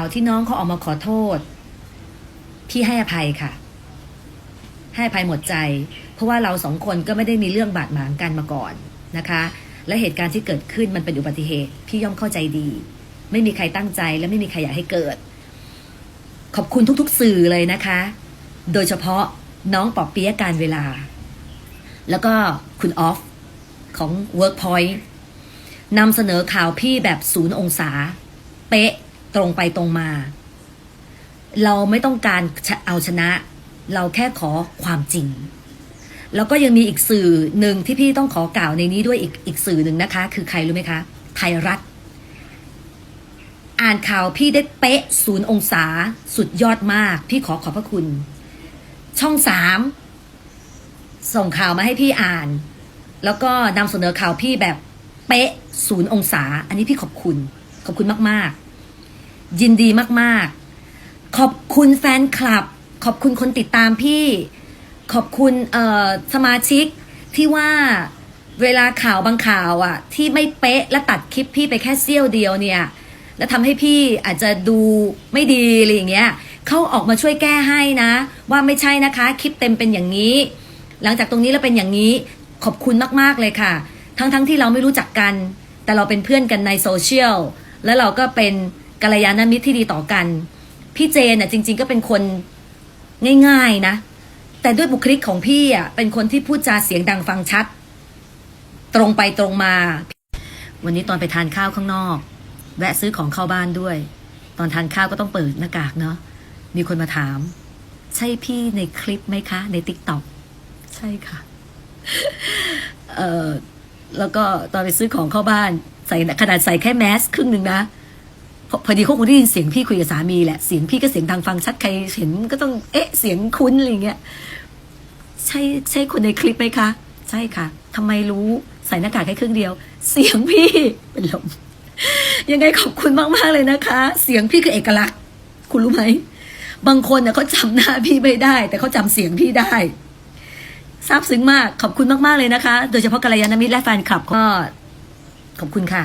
่าวที่น้องเขาออกมาขอโทษ พี่ให้อภัยค่ะ ให้อภัยหมดใจ เพราะว่าเราสองคนก็ไม่ได้มีเรื่องบาดหมางกันมาก่อนนะคะ และเหตุการณ์ที่เกิดขึ้นมันเป็นอุบัติเหตุ พี่ย่อมเข้าใจดี ไม่มีใครตั้งใจและไม่มีใครอยากให้เกิด ขอบคุณทุกๆ สื่อเลยนะคะ โดยเฉพาะน้องปอบเปียะการเวลา แล้วก็คุณออฟของ Workpoint นำเสนอข่าวพี่แบบศูนย์องศา เป๊ะ ตรงไปตรงมา เราไม่ต้องการเอาชนะ เราแค่ขอความจริง แล้วก็ยังมีอีกสื่อหนึ่งที่พี่ต้องขอกล่าวในนี้ด้วยอีกอีกสื่อหนึ่งนะคะ คือใครรู้ไหมคะ ไทยรัฐ อ่านข่าวพี่ได้เป๊ะศูนย์องศาสุดยอดมาก พี่ขอขอบพระคุณ ช่องสามส่งข่าวมาให้พี่อ่าน แล้วก็นำเสนอข่าวพี่แบบเป๊ะศูนย์องศา อันนี้พี่ขอบคุณ ขอบคุณมาก ๆ ยินดีมากๆ ขอบคุณแฟนคลับ ขอบคุณคนติดตามพี่ ขอบคุณเอ่อสมาชิกที่ว่าเวลาข่าวบางข่าวอะที่ไม่เป๊ะและตัดคลิปพี่ไปแค่เสี้ยวเดียวเนี่ย แล้วทำให้พี่อาจจะดูไม่ดีอะไรอย่างเงี้ยเขาออกมาช่วยแก้ให้นะ ว่าไม่ใช่นะคะ คลิปเต็มเป็นอย่างนี้ หลังจากตรงนี้แล้วเป็นอย่างนี้ขอบคุณมาก ๆ เลยค่ะ ทั้งๆทที่เราไม่รู้จักกัน แต่เราเป็นเพื่อนกันในโซเชียล แล้วเราก็เป็น กัลยาณมิตรที่ดีต่อกัน พี่เจนน่ะจริง ๆ ก็เป็นคนง่าย ๆนะ แต่ด้วยบุคลิกของพี่อะเป็นคนที่พูดจาเสียงดังฟังชัด ตรงไปตรงมา วันนี้ตอนไปทานข้าวข้างนอก แวะซื้อของเข้าบ้านด้วย ตอนทานข้าวก็ต้องเปิดหน้ากากเนาะมีคนมาถาม ใช่พี่ในคลิปไหมคะ ในติ๊กต็อกใช่ค่ะเออแล้วก็ตอนไปซื้อของเข้าบ้านใส่ขนาดใส่แค่แมสครึ่งหนึ่งนะ พอดีเขาคงได้ยินเสียงพี่คุยกับสามีแหละ เสียงพี่ก็เสียงดังฟังชัดใครเห็นก็ต้องเอ๊ะเสียงคุ้นอะไรเงี้ยใช่ใช่คนในคลิปไหมคะ ใช่ค่ะทำไมรู้ใส่หน้ากากแค่ครึ่งเดียว เสียงพี่เป็นลมยังไงขอบคุณมากๆเลยนะคะ เสียงพี่คือเอกลักษณ์ คุณรู้ไหมบางคนเนี่ยเขาจำหน้าพี่ไม่ได้ แต่เขาจำเสียงพี่ได้ซาบซึ้งมากขอบคุณมาก ๆ เลยนะคะ โดยเฉพาะกัลยาณมิตรและแฟนคลับก็ขอบคุณค่ะ